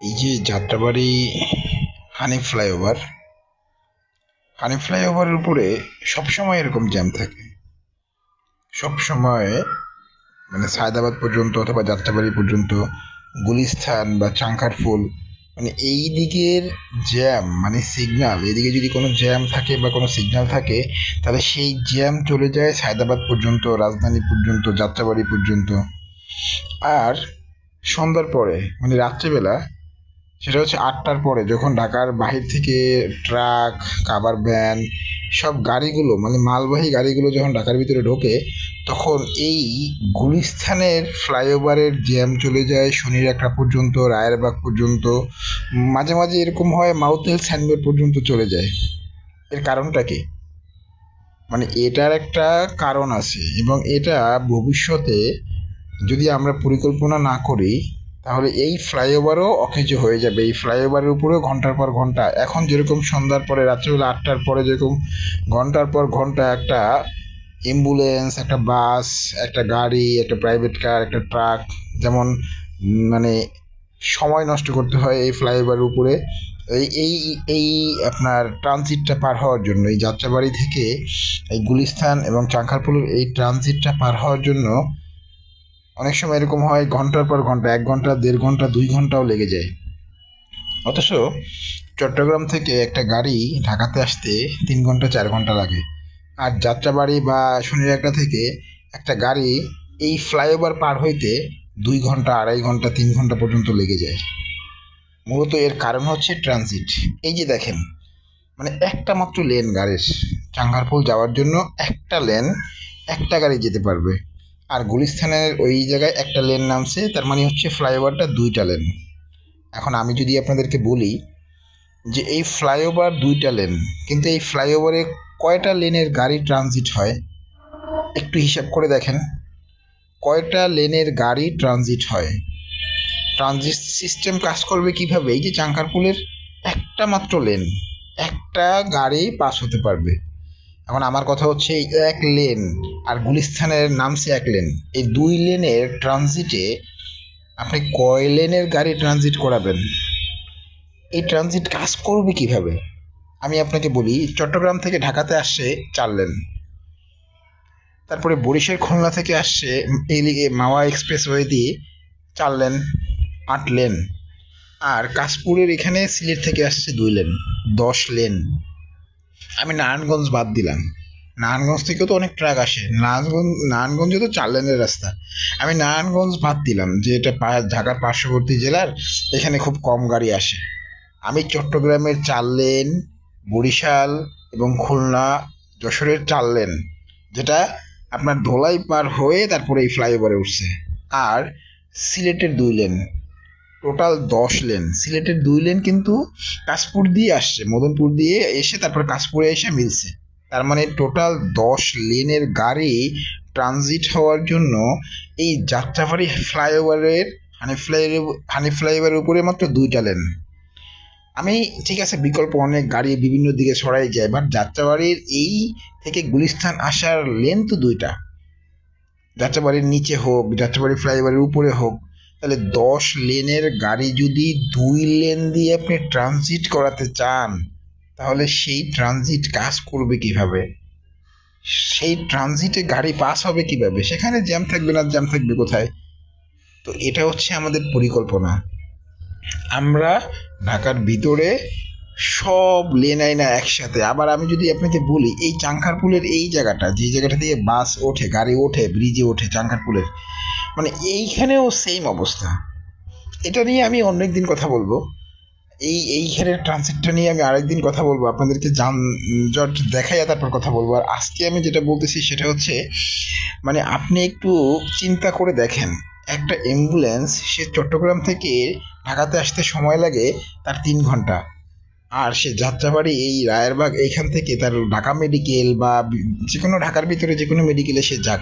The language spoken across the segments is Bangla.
এই যে যাত্রাবাড়ি হানি ফ্লাইওভার হানি ফ্লাইওভারের উপরে সবসময় এরকম জ্যাম থাকে। সবসময় মানে সায়দাবাদ পর্যন্ত অথবা যাত্রাবাড়ি পর্যন্ত গুলিস্থান বা চাঙ্কারফুল মানে এই দিকের জ্যাম মানে সিগনাল এদিকে যদি কোনো জ্যাম থাকে বা কোনো সিগনাল থাকে, তাহলে সেই জ্যাম চলে যায় সায়দাবাদ পর্যন্ত, রাজধানী পর্যন্ত, যাত্রাবাড়ি পর্যন্ত। আর সন্ধ্যার পরে মানে রাত্রেবেলা সেটা হচ্ছে আটটার পরে, যখন ঢাকার বাহির থেকে ট্রাক কাবার ভ্যান, সব গাড়িগুলো মানে মালবাহী গাড়িগুলো যখন ঢাকার ভিতরে ঢোকে, তখন এই গুলিস্থানের ফ্লাইওভারের জ্যাম চলে যায় শনির একটা পর্যন্ত, রায়েরবাগ পর্যন্ত। মাঝে মাঝে এরকম হয় মাউথেল স্যান্ডবোর্ড পর্যন্ত চলে যায়। এর কারণটা কি? মানে এটার একটা কারণ আছে এবং এটা ভবিষ্যতে যদি আমরা পরিকল্পনা না করি তাহলে এই ফ্লাইওভারও অকেজো হয়ে যাবে। এই ফ্লাইওভারের উপরেও ঘণ্টার পর ঘণ্টা। এখন যেরকম সন্ধ্যার পরে, রাত্রিবেলা আটটার পরে যেরকম ঘণ্টার পর ঘণ্টা একটা অ্যাম্বুলেন্স একটা বাস একটা গাড়ি, একটা প্রাইভেট কার একটা ট্রাক যেমন মানে সময় নষ্ট করতে হয় এই ফ্লাইওভারের উপরে, এই এই এই আপনার ট্রানজিটটা পার হওয়ার জন্য, এই যাত্রাবাড়ি থেকে এই গুলিস্তান এবং চাঙ্খারপুলের এই ট্রানজিটটা পার হওয়ার জন্য অনেক সময় এরকম হয়, ঘণ্টার পর ঘণ্টা, এক ঘণ্টা, দেড় ঘণ্টা, দুই ঘন্টাও লেগে যায়। অথচ চট্টগ্রাম থেকে একটা গাড়ি ঢাকাতে আসতে তিন ঘণ্টা, চার ঘণ্টা লাগে। আর যাত্রাবাড়ি বা শনিরাকড়া থেকে একটা গাড়ি এই ফ্লাইওভার পার হইতে দুই ঘণ্টা, আড়াই ঘণ্টা, তিন ঘণ্টা পর্যন্ত লেগে যায়। মূলত এর কারণ হচ্ছে ট্রানজিট এই যে দেখেন মানে একটা মাত্র লেন গাড়ির চাঙ্গারপুল যাওয়ার জন্য একটা লেন একটা গাড়ি যেতে পারবে। আর গুলিস্তানের ওই জায়গায় একটা লেন নামছে, তার মানে হচ্ছে ফ্লাইওভারটা দুইটা লেন এখন আমি যদি আপনাদেরকে বলি যে এই ফ্লাইওভার দুইটা লেন কিন্তু এই ফ্লাইওভারে কয়টা লেনের গাড়ি ট্রানজিট হয়, একটু হিসাব করে দেখেন। কয়টা লেনের গাড়ি ট্রানজিট হয়? ট্রানজিট সিস্টেম কাজ করবে কীভাবে? এই যে চাঙ্কারপুলের একটা মাত্র লেন একটা গাড়ি পাস হতে পারবে। এখন আমার কথা হচ্ছে এক লেন আর গুলিস্তানের নামছে এক লেন। এই দুই লেনের ট্রানজিটে আপনি কয় লেনের গাড়ি ট্রানজিট করাবেন? এই ট্রানজিট কাজ করবে কীভাবে? আমি আপনাকে বলি, চট্টগ্রাম থেকে ঢাকাতে আসছে চার লেন। তারপরে বরিশাল খুলনা থেকে আসছে এই লিগে মাওয়া এক্সপ্রেস ওয়ে দিয়ে চার লেন, আট লেন। আর কাশপুরের এখানে সিলেট থেকে আসছে দুই লেন, দশ লেন। আমি নারায়ণগঞ্জ বাদ দিলাম। নারায়ণগঞ্জ থেকেও তো অনেক ট্রাক আসে। নারায়ণগঞ্জ নারায়ণগঞ্জে তো চার লেনের রাস্তা। আমি নারায়ণগঞ্জ বাদ দিলাম, যে এটা ঢাকার পার্শ্ববর্তী জেলার, এখানে খুব কম গাড়ি আসে। আমি চট্টগ্রামের চার লেন বরিশাল এবং খুলনা, যশোরের চার লেন যেটা আপনার ধোলাই পার হয়ে তারপরে এই ফ্লাইওভারে উঠছে। আর সিলেটের দুই লেন। টোটাল দশ লেন সিলেটের দুই লেন কিন্তু কাশপুর দিয়ে আসছে, মদনপুর দিয়ে এসে তারপর কাশপুরে এসে মিলছে। তার মানে টোটাল দশ লেনের গাড়ি ট্রানজিট হওয়ার জন্য এই যাত্রাবাড়ি ফ্লাইওভারের হানি ফ্লাই হানি ফ্লাইওভারের উপরে মাত্র দুইটা লেন আমি, ঠিক আছে, বিকল্প অনেক গাড়ি বিভিন্ন দিকে ছড়াই যায় বাট যাত্রাবাড়ির এই থেকে গুলিস্তান আসার লেন তো দুইটা। যাত্রাবাড়ির নিচে হোক যাত্রাবাড়ি ফ্লাইওভারের উপরে হোক তাহলে দশ লেনের গাড়ি যদি দুই লেন দিয়ে আপনি ট্রানজিট করাতে চান, তাহলে সেই ট্রানজিট কাজ করবে কীভাবে? সেই ট্রানজিটে গাড়ি পাস হবে কীভাবে? সেখানে জ্যাম থাকবে না জ্যাম থাকবে কোথায়? তো এটা হচ্ছে আমাদের পরিকল্পনা। আমরা ঢাকার ভিতরে সব লেন আইনা একসাথে। আবার আমি যদি আপনাকে বলি, এই চাঙ্কারপুলের এই জায়গাটা, যে জায়গাটা দিয়ে বাস ওঠে, গাড়ি ওঠে ব্রিজে ওঠে চাঙ্কারপুলের মানে এইখানেও সেম অবস্থা। এটা নিয়ে আমি অন্য একদিন কথা বলব। এই, এইখানের ট্রানজিটটা নিয়ে আমি আরেকদিন কথা বলব। আপনাদেরকে যান জট দেখাইয়া তারপর কথা বলব। আর আজকে আমি যেটা বলতেছি সেটা হচ্ছে মানে আপনি একটু চিন্তা করে দেখেন। একটা অ্যাম্বুলেন্স সে চট্টগ্রাম থেকে ঢাকাতে আসতে সময় লাগে তার তিন ঘণ্টা। আর সে যাত্রাবাড়ি এই রায়েরবাগ এইখান থেকে তার ঢাকা মেডিকেল বা যে কোনো ঢাকার ভিতরে যে কোনো মেডিকেলে সে যাক।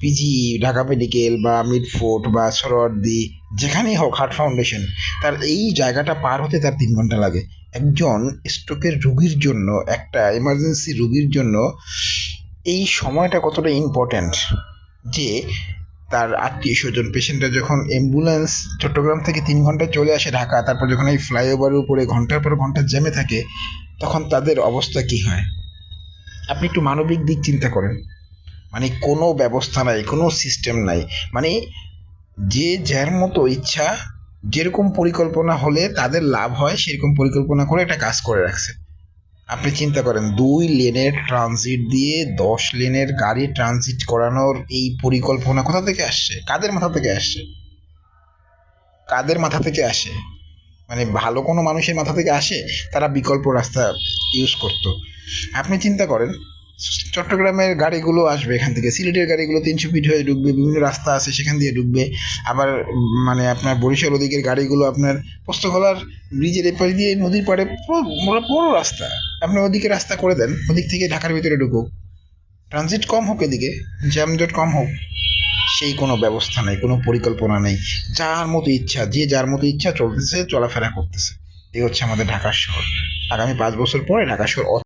পিজি ঢাকা মেডিকেল বা মিডফোর্ট বা সরোয়ার্দি, যেখানেই হোক হার্ট ফাউন্ডেশন তার এই জায়গাটা পার হতে তার তিন ঘণ্টা লাগে। একজন স্ট্রোকের রুগীর জন্য, একটা এমার্জেন্সি রুগীর জন্য এই সময়টা কতটা ইম্পর্ট্যান্ট যে তার আত্মীয় স্বজন পেশেন্টরা যখন অ্যাম্বুলেন্স চট্টগ্রাম থেকে তিন ঘন্টায় চলে আসে ঢাকা, তারপর যখন এই ফ্লাইওভারের উপরে ঘণ্টার পর ঘণ্টা জ্যামে থাকে, তখন তাদের অবস্থা কি হয়? আপনি একটু মানবিক দিক চিন্তা করেন। মানে কোনো ব্যবস্থা নাই, কোনো সিস্টেম নাই। মানে যে যার মতো ইচ্ছা, যেরকম পরিকল্পনা হলে তাদের লাভ হয়, সেরকম পরিকল্পনা করে একটা কাজ করে রাখছে। আপনি চিন্তা করেন, দুই লেনের ট্রানজিট দিয়ে দশ লেনের গাড়ি ট্রানজিট করানোর এই পরিকল্পনা কোথা থেকে আসছে? কাদের মাথা থেকে আসছে? কাদের মাথা থেকে আসে? মানে ভালো কোনো মানুষের মাথা থেকে আসে? তারা বিকল্প রাস্তা ইউজ করতো। আপনি চিন্তা করেন, চট্টগ্রামের গাড়িগুলো আসবে এখান থেকে, সিলেটের গাড়িগুলো তিনশো ফিট হয়ে ঢুকবে, বিভিন্ন রাস্তা আছে সেখান দিয়ে ঢুকবে, আবার মানে আপনার বরিশাল ওদিকের গাড়িগুলো আপনার পোস্তগোলার ব্রিজের এপাশ দিয়ে নদীর পাড়ে পুরো রাস্তা। আপনি ওদিকে রাস্তা করে দেন, ওদিক থেকে ঢাকার ভিতরে ঢুকুক। ট্রানজিট কম হোক এদিকে, জ্যামজট কম হোক, সেই কোনো ব্যবস্থা নেই, কোনো পরিকল্পনা নেই। যার মতো ইচ্ছা, যে যার মতো ইচ্ছা চলতেছে, চলাফেরা করতেছে। এই হচ্ছে আমাদের ঢাকার শহর। আগামী পাঁচ বছর পরে ঢাকা শহর